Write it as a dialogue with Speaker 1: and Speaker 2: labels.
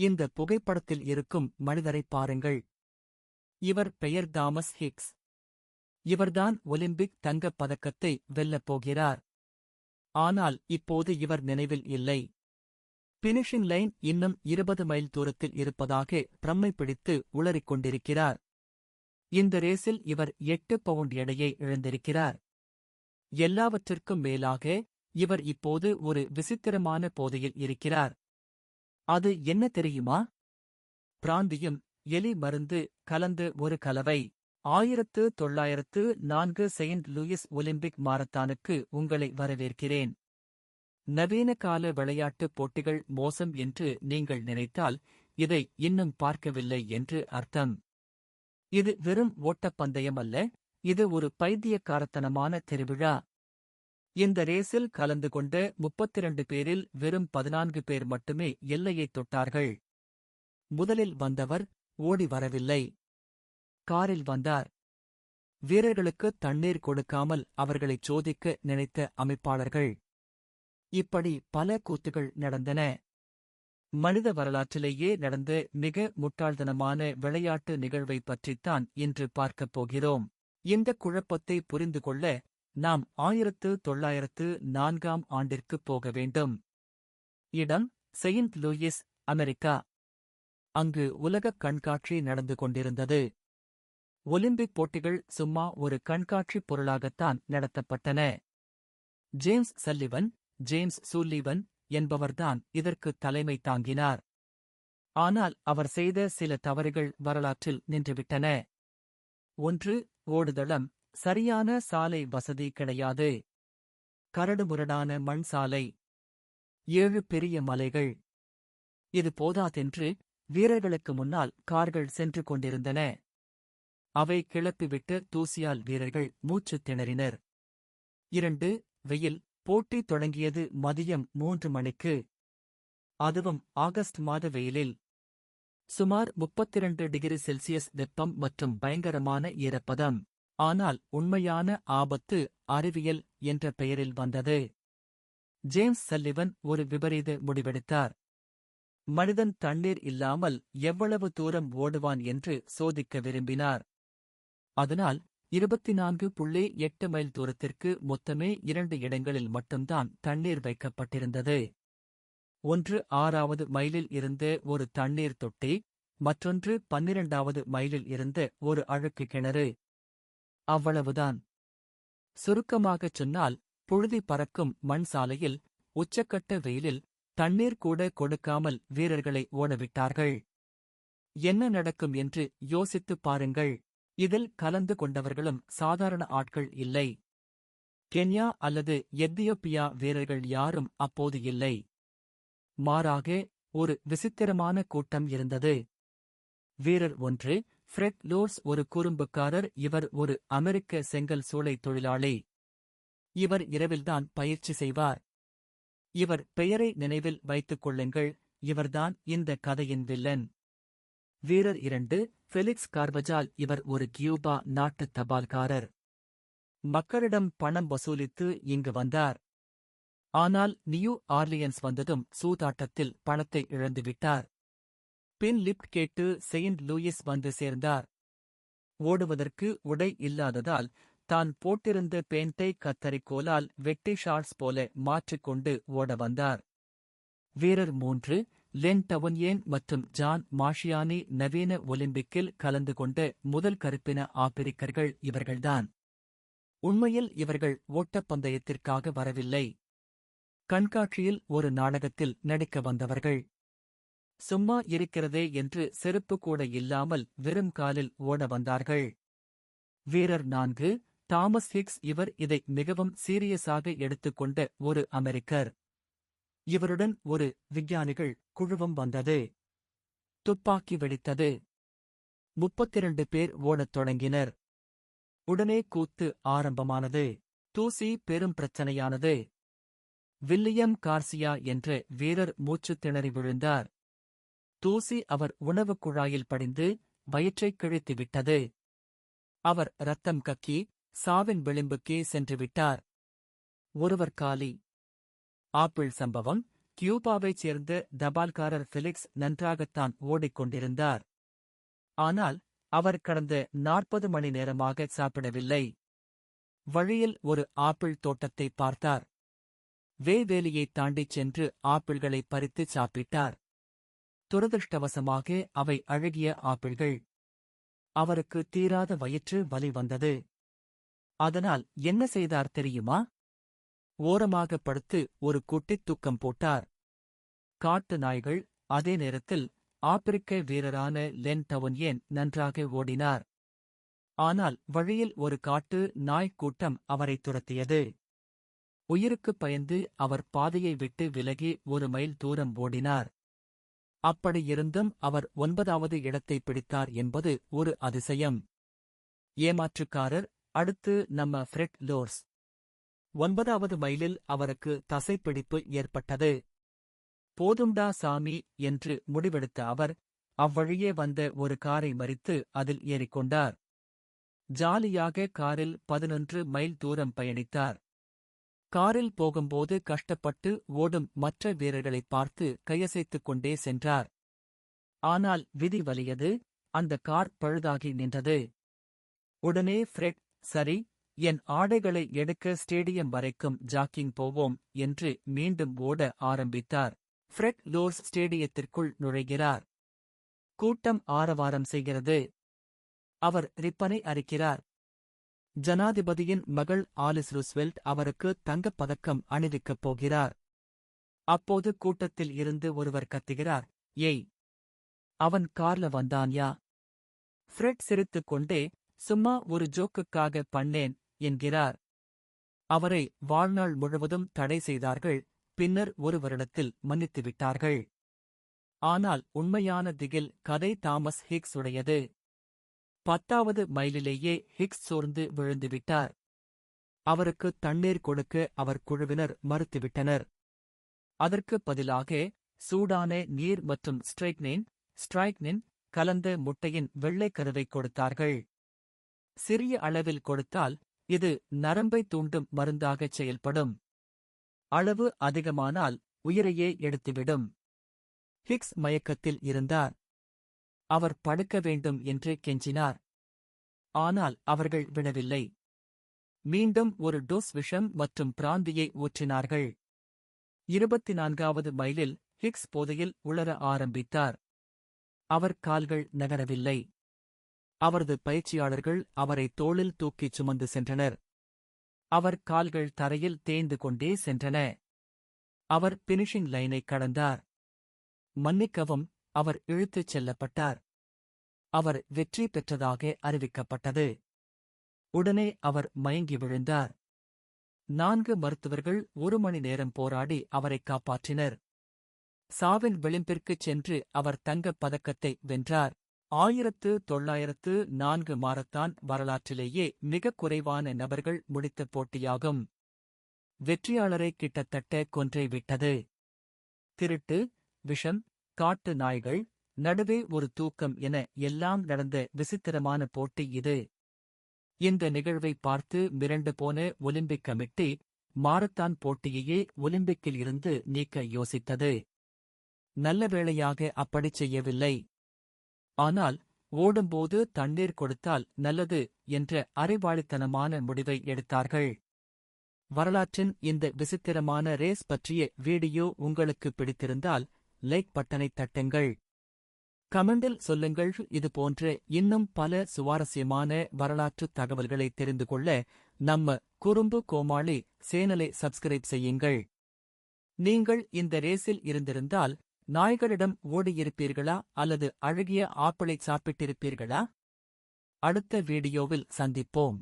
Speaker 1: இந்த புகைப்படத்தில் இருக்கும் மனிதரைப் பாருங்கள். இவர் பெயர் தாமஸ் ஹிக்ஸ். இவர்தான் ஒலிம்பிக் தங்கப் பதக்கத்தை வெல்லப் போகிறார். ஆனால் இப்போது இவர் நினைவில் இல்லை. பினிஷிங் லைன் இன்னும் இருபது மைல் தூரத்தில் இருப்பதாக பிரம்மை பிடித்து உளறிக் கொண்டிருக்கிறார். இந்த ரேஸில் இவர் எட்டு பவுண்ட் எடையை இழந்திருக்கிறார். எல்லாவற்றிற்கும் மேலாக இவர் இப்போது ஒரு விசித்திரமான போதையில் இருக்கிறார். அது என்ன தெரியுமா? பிராந்தியும் எலி மருந்து கலந்து ஒரு கலவை. ஆயிரத்து தொள்ளாயிரத்து நான்கு செயின்ட் லூயிஸ் ஒலிம்பிக் மாரத்தானுக்கு உங்களை வரவேற்கிறேன். நவீன கால விளையாட்டுப் போட்டிகள் மோசம் என்று நீங்கள் நினைத்தால் இதை இன்னும் பார்க்கவில்லை என்று அர்த்தம். இது வெறும் ஓட்டப்பந்தயம் அல்ல இது ஒரு பைத்தியக்காரத்தனமான திருவிழா. இந்த ரேஸில் கலந்து கொண்ட முப்பத்திரண்டு பேரில் வெறும் பதினான்கு பேர் மட்டுமே எல்லையைத் தொட்டார்கள். முதலில் வந்தவர் ஓடி வரவில்லை. காரில் வந்தார். வீரர்களுக்கு தண்ணீர் கொடுக்காமல் அவர்களைச் சோதிக்க நினைத்த அமைப்பாளர்கள். இப்படி பல கூத்துகள் நடந்தன. மனித வரலாற்றிலேயே நடந்த மிக முட்டாள்தனமான விளையாட்டு நிகழ்வை பற்றித்தான் இன்று பார்க்கப் போகிறோம். இந்த குழப்பத்தை புரிந்து கொள்ள நாம் ஆயிரத்து தொள்ளாயிரத்து நான்காம் ஆண்டிற்குப் போக வேண்டும். இடம் செயின்ட் லூயிஸ் அமெரிக்கா. அங்கு உலகக் கண்காட்சி நடந்து கொண்டிருந்தது. ஒலிம்பிக் போட்டிகள் சும்மா ஒரு கண்காட்சி பொருளாகத்தான் நடத்தப்பட்டன. ஜேம்ஸ் சல்லிவன் ஜேம்ஸ் சூல்லிவன் என்பவர்தான் இதற்கு தலைமை தாங்கினார். ஆனால் அவர் செய்த சில தவறுகள் வரலாற்றில் நின்றுவிட்டன. ஒன்று ஓடுதளம். சரியான சாலை வசதி கிடையாது. கரடுமுரடான மண் சாலை. ஏழு பெரிய மலைகள். இது போதாதென்று வீரர்களுக்கு முன்னால் கார்கள் சென்று கொண்டிருந்தன. அவை கிளப்பிவிட்டு தூசியால் வீரர்கள் மூச்சுத் திணறினர். இரண்டு வெயில். போட்டி தொடங்கியது மதியம் மூன்று மணிக்கு. அதுவும் ஆகஸ்ட் மாத வெயிலில். சுமார் முப்பத்திரண்டு டிகிரி செல்சியஸ் வெப்பம் மற்றும் பயங்கரமான ஈரப்பதம். ஆனால் உண்மையான ஆபத்து அறிவியல் என்ற பெயரில் வந்தது. ஜேம்ஸ் சல்லிவன் ஒரு விபரீத முடிவெடுத்தார். மனிதன் தண்ணீர் இல்லாமல் எவ்வளவு தூரம் ஓடுவான் என்று சோதிக்க விரும்பினார். அதனால் இருபத்தி நான்கு புள்ளி எட்டு மைல் தூரத்திற்கு மொத்தமே இரண்டு இடங்களில் மட்டும்தான் தண்ணீர் வைக்கப்பட்டிருந்தது. ஒன்று ஆறாவது மைலில் இருந்து ஒரு தண்ணீர் தொட்டி மற்றொன்று பன்னிரண்டாவது மைலில் இருந்த ஒரு அழுக்கு கிணறு. அவ்வளவுதான். சுருக்கமாகச் சொன்னால் புழுதி பறக்கும் மண் சாலையில் உச்சக்கட்ட வெயிலில் தண்ணீர் கூட கொடுக்காமல் வீரர்களை ஓடவிட்டார்கள். என்ன நடக்கும் என்று யோசித்துப் பாருங்கள். இதில் கலந்து கொண்டவர்களும் சாதாரண ஆட்கள் இல்லை. கென்யா அல்லது எத்தியோப்பியா வீரர்கள் யாரும் அப்போது இல்லை. மாறாக ஒரு விசித்திரமான கூட்டம் இருந்தது. வீரர் ஒன்று ஃப்ரெட் லோர்ஸ் ஒரு குறும்புக்காரர் இவர் ஒரு அமெரிக்க செங்கல் சூளை தொழிலாளி. இவர் இரவில்தான் பயிற்சி செய்வார். இவர் பெயரை நினைவில் வைத்துக் கொள்ளுங்கள் இவர்தான் இந்த கதையின் வில்லன். வீரர் இரண்டு ஃபெலிக்ஸ் கார்வஜால் இவர் ஒரு கியூபா நாட்டு தபால்காரர். மக்களிடம் பணம் வசூலித்து இங்கு வந்தார். ஆனால் நியூ ஆர்லியன்ஸ் வந்ததும் சூதாட்டத்தில் பணத்தை இழந்துவிட்டார். பின் லிப்ட் கேட்டு செயின்ட் லூயிஸ் வந்து சேர்ந்தார். ஓடுவதற்கு உடை இல்லாததால் தான் போட்டிருந்த பேண்டை கத்தரிக்கோலால் வெட்டி ஷார்ட்ஸ் போல மாற்றிக்கொண்டு ஓட வந்தார். வீரர் மூன்று லென் டவுன்யேன் மற்றும் ஜான் மாஷியானி நவீன ஒலிம்பிக்கில் கலந்து கொண்ட முதல் கருப்பின ஆப்பிரிக்கர்கள் இவர்கள்தான். உண்மையில் இவர்கள் ஓட்டப்பந்தயத்திற்காக வரவில்லை. கண்காட்சியில் ஒரு நாடகத்தில் நடிக்க வந்தவர்கள். சும்மா இருக்கிறதே என்று செருப்பு கூட இல்லாமல் வெறும் காலில் ஓட வந்தார்கள். வீரர் நான்கு தாமஸ் ஹிக்ஸ் இவர் இதை மிகவும் சீரியஸாக எடுத்துக்கொண்ட ஒரு அமெரிக்கர். இவருடன் ஒரு விஞ்ஞானிகள் குழுவும் வந்தது. துப்பாக்கி வெடித்தது. முப்பத்திரண்டு பேர் ஓடத் தொடங்கினர். உடனே கூத்து ஆரம்பமானது. தூசி பெரும் பிரச்சனையானது. வில்லியம் கார்சியா என்ற வீரர் மூச்சுத் திணறி விழுந்தார். தூசி அவர் உணவுக் குழாயில் படிந்து வயிற்றைக் கிழித்து விட்டது அவர் ரத்தம் கக்கி சாவின் விளிம்புக்கே சென்று விட்டார் ஒருவர் காலி. ஆப்பிள் சம்பவம் கியூபாவைச் சேர்ந்த தபால்காரர் ஃபெலிக்ஸ் நன்றாகத்தான் ஓடிக்கொண்டிருந்தார். ஆனால் அவர் கடந்த நாற்பது மணி நேரமாக சாப்பிடவில்லை. வழியில் ஒரு ஆப்பிள் தோட்டத்தை பார்த்தார். வேவேலியைத் தாண்டிச் சென்று ஆப்பிள்களை பறித்து சாப்பிட்டார். துரதிருஷ்டவசமாக அவை அழகிய ஆப்பிள்கள். அவருக்கு தீராத வயிற்று வலி வந்தது. அதனால் என்ன செய்தார் தெரியுமா? ஓரமாக படுத்து ஒரு குட்டித் தூக்கம் போட்டார். காட்டு நாய்கள் அதே நேரத்தில் ஆப்பிரிக்க வீரரான லென் டவுன்யேன் நன்றாக ஓடினார். ஆனால் வழியில் ஒரு காட்டு நாய்க் கூட்டம் அவரை துரத்தியது. உயிருக்குப் பயந்து அவர் பாதையை விட்டு விலகி ஒரு மைல் தூரம் ஓடினார். அப்படியிருந்தும் அவர் ஒன்பதாவது இடத்தை பிடித்தார் என்பது ஒரு அதிசயம். ஏமாற்றுக்காரர் அடுத்து நம்ம ஃப்ரெட் லோர்ஸ். ஒன்பதாவது மைலில் அவருக்கு தசைப்பிடிப்பு ஏற்பட்டது. போதும்டா சாமி என்று முடிவெடுத்த அவர் அவ்வழியே வந்த ஒரு காரை மறித்து அதில் ஏறிக்கொண்டார். ஜாலியாக காரில் பதினொன்று மைல் தூரம் பயணித்தார். காரில் போகும்போது கஷ்டப்பட்டு ஓடும் மற்ற வீரர்களைப் பார்த்து கையசைத்துக் கொண்டே சென்றார். ஆனால் விதி வலியது அந்த கார் பழுதாகி நின்றது. உடனே ஃப்ரெட் சரி என் ஆடைகளை எடுக்க ஸ்டேடியம் வரைக்கும் ஜாக்கிங் போவோம் என்று மீண்டும் ஓட ஆரம்பித்தார். ஃப்ரெட் லோர்ஸ் ஸ்டேடியத்திற்குள் நுழைகிறார். கூட்டம் ஆரவாரம் செய்கிறது. அவர் ரிப்பனை அரிக்கிறார் ஜனாதிபதியின் மகள் ஆலிஸ் ரூஸ்வெல்ட் அவருக்கு தங்கப் பதக்கம் அணிவிக்கப் போகிறார். அப்போது கூட்டத்தில் இருந்து ஒருவர் கத்துகிறார் ஏய் அவன் கார்ல வந்தான்யா ஃப்ரெட் சிரித்துக் கொண்டே சும்மா ஒரு ஜோக்குக்காக பண்ணேன் என்கிறார். அவரை வாழ்நாள் முழுவதும் தடை செய்தார்கள் பின்னர் ஒரு வருடத்தில் மன்னித்துவிட்டார்கள். ஆனால் உண்மையான திகில் கதை தாமஸ் ஹிக்ஸ் உடையது. பத்தாவது மைலிலேயே ஹிக்ஸ் சோர்ந்து விழுந்துவிட்டார். அவருக்கு தண்ணீர் கொடுக்க அவர் குழுவினர் மறுத்துவிட்டனர். அதற்கு பதிலாக சூடான நீர் மற்றும் ஸ்ட்ரைக்னின் ஸ்ட்ரைக்னின் கலந்த முட்டையின் வெள்ளைக் கருவை கொடுத்தார்கள். சிறிய அளவில் கொடுத்தால் இது நரம்பை தூண்டும் மருந்தாகச் செயல்படும். அளவு அதிகமானால் உயிரையே எடுத்துவிடும். ஹிக்ஸ் மயக்கத்தில் இருந்தார். அவர் படுக்க வேண்டும் என்று கெஞ்சினார். ஆனால் அவர்கள் விடவில்லை. மீண்டும் ஒரு டோஸ் விஷம் மற்றும் பிராந்தியை ஊற்றினார்கள். இருபத்தி நான்காவது மைலில் ஹிக்ஸ் போதையில் உளர ஆரம்பித்தார். அவர் கால்கள் நகரவில்லை. அவரது பயிற்சியாளர்கள் அவரை தோளில் தூக்கிச் சுமந்து சென்றனர். அவர் கால்கள் தரையில் தேய்ந்து கொண்டே சென்றன. அவர் பினிஷிங் லைனை கடந்தார். மன்னிக்கவும் அவர் இழுத்துச் செல்லப்பட்டார். அவர் வெற்றி பெற்றதாக அறிவிக்கப்பட்டது. உடனே அவர் மயங்கி விழுந்தார். நான்கு மருத்துவர்கள் ஒரு மணி நேரம் போராடி அவரை காப்பாற்றினர். சாவின் விளிம்பிற்குச் சென்று அவர் தங்கப் பதக்கத்தை வென்றார். ஆயிரத்து தொள்ளாயிரத்து நான்கு மாரத்தான் வரலாற்றிலேயே மிகக் குறைவான நபர்கள் முடித்த போட்டியாகும். வெற்றியாளரை கிட்டத்தட்ட கொன்றை விட்டது. திருட்டு விஷம் காட்டு நாய்கள் நடுவே ஒரு தூக்கம் என எல்லாம் நடந்த விசித்திரமான போட்டி இது. இந்த நிகழ்வை பார்த்து மிரண்டு போன ஒலிம்பிக் கமிட்டி மாரத்தான் போட்டியையே ஒலிம்பிக்கில் இருந்து நீக்க யோசித்தது. நல்ல வேளையாக அப்படிச் செய்யவில்லை. ஆனால் ஓடும்போது தண்ணீர் கொடுத்தால் நல்லது என்ற அறிவாளித்தனமான முடிவை எடுத்தார்கள். வரலாற்றின் இந்த விசித்திரமான ரேஸ் பற்றிய வீடியோ உங்களுக்கு பிடித்திருந்தால் லைக் பட்டனை தட்டுங்கள். கமெண்டில் சொல்லுங்கள். இதுபோன்ற இன்னும் பல சுவாரஸ்யமான வரலாற்று தகவல்களை தெரிந்து கொள்ள நம்ம குறும்பு கோமாளி சேனலை சப்ஸ்கிரைப் செய்யுங்கள். நீங்கள் இந்த ரேஸில் இருந்திருந்தால் நாய்களிடம் ஓடியிருப்பீர்களா? அல்லது அழகிய ஆப்பிளை சாப்பிட்டிருப்பீர்களா? அடுத்த வீடியோவில் சந்திப்போம்.